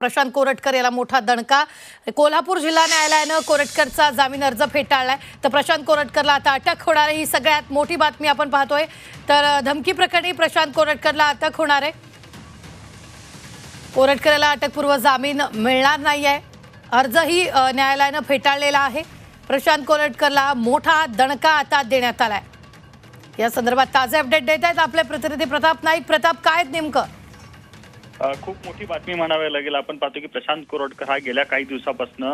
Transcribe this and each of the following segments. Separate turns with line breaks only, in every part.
प्रशांत कोरटकर याला मोठा दणका. कोल्हापूर जिल्हा न्यायालयानं कोरटकरचा जामीन अर्ज फेटाळलाय. तर प्रशांत कोरटकरला आता अटक होणार आहे. ही सगळ्यात मोठी बातमी आपण पाहतोय. तर धमकी प्रकरणी प्रशांत कोरटकरला अटक होणार आहे. कोरटकर याला अटकपूर्व जामीन मिळणार नाही आहे. अर्जही न्यायालयानं फेटाळलेला आहे. प्रशांत कोरटकरला मोठा दणका आता देण्यात आलाय. या संदर्भात ताजे अपडेट देत आहेत आपले प्रतिनिधी प्रताप नाईक. प्रताप काय आहेत नेमकं?
खूप मोठी बातमी म्हणावी लागेल. आपण पाहतो की प्रशांत कोरटकर हा गेल्या काही दिवसापासून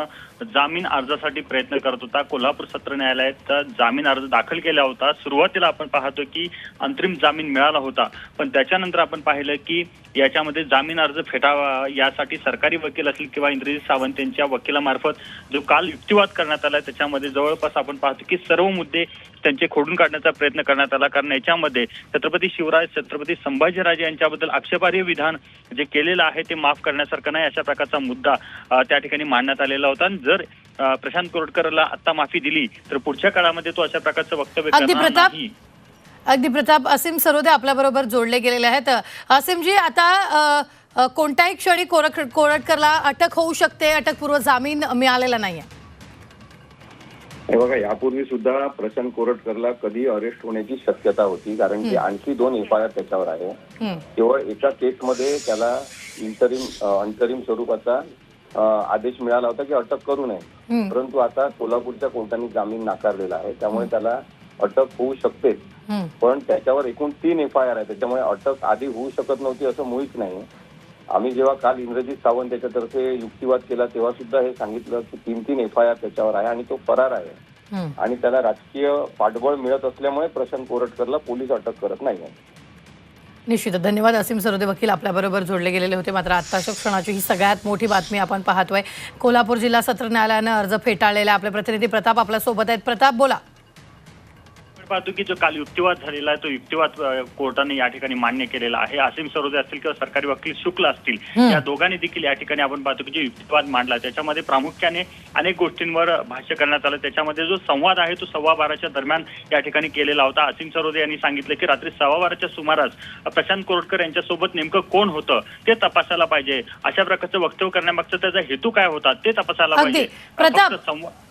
जामीन अर्जासाठी प्रयत्न करत होता. कोल्हापूर सत्र न्यायालयात जामीन अर्ज दाखल केला होता. सुरुवातीला आपण पाहतो की अंतरिम जामीन मिळाला होता. पण त्याच्यानंतर आपण पाहिलं की याच्यामध्ये जामीन अर्ज फेटावा यासाठी सरकारी वकील असतील किंवा इंद्रजित सावंत यांच्या वकिलामार्फत जो काल युक्तिवाद करण्यात आला त्याच्यामध्ये जवळपास आपण पाहतो की सर्व मुद्दे त्यांचे खोडून काढण्याचा प्रयत्न करण्यात आला. कारण याच्यामध्ये छत्रपती शिवराज छत्रपती संभाजीराजे यांच्याबद्दल आक्षेपार्ह विधान जे केलेलं आहे ते माफ करण्यासारखं नाही अशा प्रकारचा मुद्दा त्या ठिकाणी मांडण्यात आलेला होता. आणि जर प्रशांत कोरटकरला आता माफी दिली तर पुढच्या काळामध्ये तो अशा प्रकारचं वक्तव्य
अगदी
करणार
प्रताप.
नाही.
अगदी प्रताप असीम सरोदे आपल्याबरोबर जोडले गेलेले आहेत. असीमजी आता कोणत्याही क्षणी कोरट कोरटकरला अटक होऊ शकते अटकपूर्व जामीन मिळालेला नाहीये.
हे बघा यापूर्वी सुद्धा प्रशांत कोरटकरला कधी अरेस्ट होण्याची शक्यता होती कारण की आणखी दोन एफ आय आर त्याच्यावर आहे. केवळ एका केसमध्ये त्याला इंटरिम अंतरिम स्वरूपाचा आदेश मिळाला होता की अटक करू नये. परंतु आता कोल्हापूरच्या कोर्टाने जामीन नाकारलेला आहे त्यामुळे त्याला अटक होऊ शकते. पण त्याच्यावर एकूण तीन एफ आय आर आहे त्याच्यामुळे अटक आधी होऊ शकत नव्हती असं मुळीच नाही. आम्ही जेव्हा काल इंद्रजित सावंत याच्यातर्फे युक्तिवाद केला तेव्हा सुद्धा हे सांगितलं की तीन तीन एफ आय आर त्याच्यावर आहे आणि तो फरार आहे. आणि त्याला राजकीय पाठबळ मिळत असल्यामुळे प्रशांत कोरटकरला पोलीस अटक करत नाही
निश्चितच धन्यवाद असीम सरोदे वकील. आपल्याबरोबर जोडले गेलेले होते मात्र आत्ताच्या क्षणाची ही सगळ्यात मोठी बातमी आपण पाहतोय. कोल्हापूर जिल्हा सत्र न्यायालयानं अर्ज फेटाळलेला आहे. आपले प्रतिनिधी प्रताप आपल्यासोबत आहेत. प्रताप बोला.
पाहतो की जो काल युक्तिवाद झालेला आहे तो युक्तिवाद कोर्टाने या ठिकाणी मान्य केलेला आहे. असीम सरोदे असतील किंवा सरकारी वकील शुक्ल असतील. या दोघांनी देखील या ठिकाणी आपण पाहतो की जो युक्तिवाद मांडला त्याच्यामध्ये प्रामुख्याने अनेक गोष्टींवर भाष्य करण्यात आलं. त्याच्यामध्ये जो संवाद आहे तो सव्वा बाराच्या दरम्यान या ठिकाणी केलेला होता. असीम सरोदे यांनी सांगितलं की रात्री सव्वा बाराच्या सुमारास प्रशांत कोरटकर यांच्यासोबत नेमकं कोण होतं ते तपासायला पाहिजे. अशा प्रकारचं वक्तव्य करण्यामागचा त्याचा हेतू काय होता ते तपासायला. पाहिजे.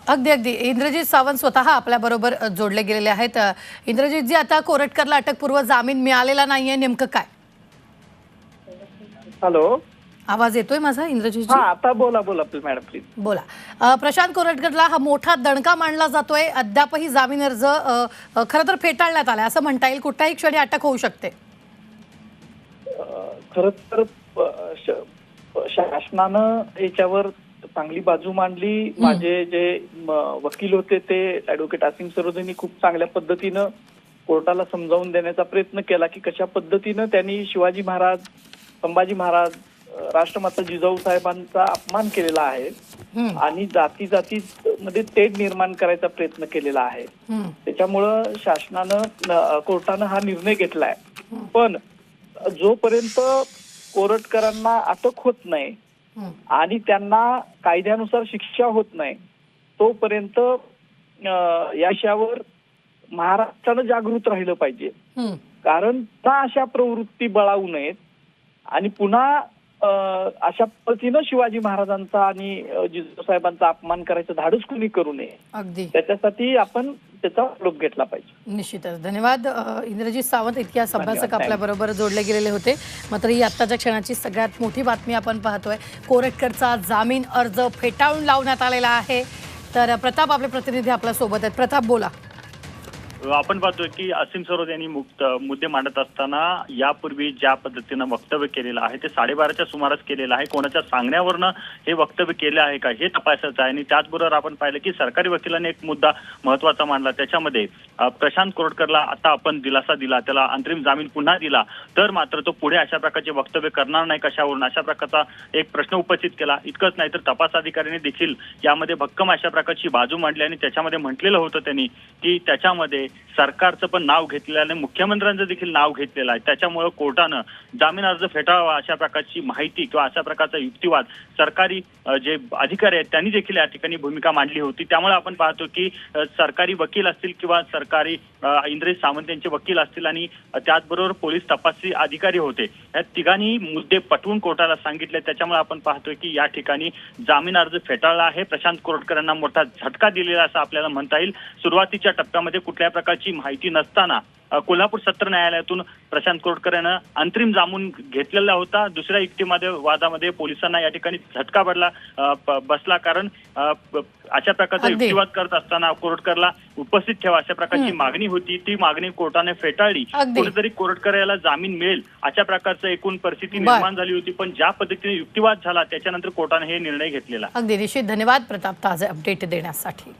अगदी अगदी. इंद्रजित सावंत स्वतः आपल्या बरोबर जोडले गेलेले आहेत. इंद्रजितजी आता कोरटकरला अटकपूर्व जामीन मिळालेला नाहीये. नेमकं काय?
हॅलो.
आवाज येतोय माझा इंद्रजितजी?
हा आता बोला बोला मॅडम प्लीज.
बोला. प्रशांत कोरटकरला हा मोठा दणका मांडला जातोय. अद्यापही जामीन अर्ज खरं तर फेटाळण्यात आलाय असं म्हणता येईल. कुठल्याही क्षणी अटक होऊ शकते.
खर तर शासनानं याच्यावर चांगली बाजू मांडली. माझे जे वकील होते ते ऍडव्होकेट असिम सरोदेनी खूप चांगल्या पद्धतीनं कोर्टाला समजावून देण्याचा प्रयत्न केला की कशा पद्धतीनं त्यांनी शिवाजी महाराज संभाजी महाराज राष्ट्रमाता जिजाऊ साहेबांचा अपमान केलेला आहे. आणि जाती जाती मध्ये तेढ निर्माण करायचा प्रयत्न केलेला आहे. त्याच्यामुळं शासनानं कोर्टानं हा निर्णय घेतलाय. पण जोपर्यंत कोरटकरांना अटक होत नाही. आणि त्यांना कायद्यानुसार शिक्षा होत नाही तोपर्यंत अं, या विषयावर महाराष्ट्रानं जागृत राहिलं पाहिजे. कारण पुन्हा अशा प्रवृत्ती बळावू नयेत आणि पुन्हा अशा पद्धतीनं शिवाजी महाराजांचा आणि अं, जिजाऊ साहेबांचा अपमान करायचं धाडस कुणी करू नये.
अगदी.
त्याच्यासाठी आपण त्याचा लोक घेतला पाहिजे.
निश्चितच. धन्यवाद. इंद्रजित सावंत इतिहास अभ्यासक. आपल्या बरोबर जोडले गेलेले होते. मात्र ही आत्ताच्या क्षणाची सगळ्यात मोठी बातमी आपण पाहतोय. कोरटकरचा जामीन अर्ज फेटाळून लावण्यात आलेला आहे. तर प्रताप आपले प्रतिनिधी आपल्यासोबत आहेत. प्रताप बोला.
आपण पाहतोय की असीम सरोद यांनी मुक्त मुद्दे मांडत असताना यापूर्वी ज्या पद्धतीनं वक्तव्य केलेलं आहे ते साडेबाराच्या सुमारास केलेलं आहे. कोणाच्या सांगण्यावरनं हे वक्तव्य केलं आहे का हे तपासायचं आहे. आणि त्याचबरोबर आपण पाहिलं की सरकारी वकिलांनी एक मुद्दा महत्त्वाचा मांडला. त्याच्यामध्ये प्रशांत कोरटकरला आता आपण दिलासा दिला त्याला अंतरिम जामीन पुन्हा दिला तर मात्र तो पुढे अशा प्रकारचे वक्तव्य करणार नाही कशावरून? अशा प्रकारचा एक प्रश्न उपस्थित केला. इतकंच नाही तर तपास अधिकाऱ्यांनी देखील यामध्ये भक्कम अशा प्रकारची बाजू मांडली आणि त्याच्यामध्ये म्हटलेलं होतं त्यांनी की त्याच्यामध्ये सरकारचं पण नाव घेतलेलं आहे मुख्यमंत्र्यांचं देखील नाव घेतलेलं आहे. त्याच्यामुळे कोर्टानं जामीन अर्ज फेटाळावा अशा प्रकारची माहिती किंवा अशा प्रकारचा युक्तिवाद सरकारी जे अधिकारी आहेत त्यांनी देखील या ठिकाणी भूमिका मांडली होती. त्यामुळे आपण पाहतो की सरकारी वकील असतील किंवा सरकारी अ, सावंत यांचे वकील असतील आणि त्याचबरोबर पोलीस तपासी अधिकारी होते. या तिघांनी मुद्दे पटवून कोर्टाला सांगितले. त्याच्यामुळे आपण पाहतोय की या ठिकाणी जामीन अर्ज फेटाळला आहे. प्रशांत कोरटकर यांना मोठा झटका दिलेला असं आपल्याला म्हणता येईल. सुरुवातीच्या टप्प्यामध्ये कुठल्या प्रकारची माहिती नसताना कोल्हापूर सत्र न्यायालयातून प्रशांत कोरटकर यानं अंतरिम जामीन घेतलेला होता. दुसऱ्या युक्तीमध्ये वादामध्ये पोलिसांना या ठिकाणी झटका प- बसला. कारण अशा प्रकारचा. युक्तिवाद करत असताना कोरटकरला उपस्थित ठेवा अशा प्रकारची. मागणी होती. ती मागणी कोर्टाने फेटाळली. कुठेतरी कोरटकर याला जामीन मिळेल अशा प्रकारचं एकूण परिस्थिती. निर्माण झाली होती. पण ज्या पद्धतीने युक्तिवाद झाला त्याच्यानंतर कोर्टाने हे निर्णय घेतलेला.
अगदी. निश्चित. धन्यवाद. प्रताप ताजे अपडेट देण्यासाठी.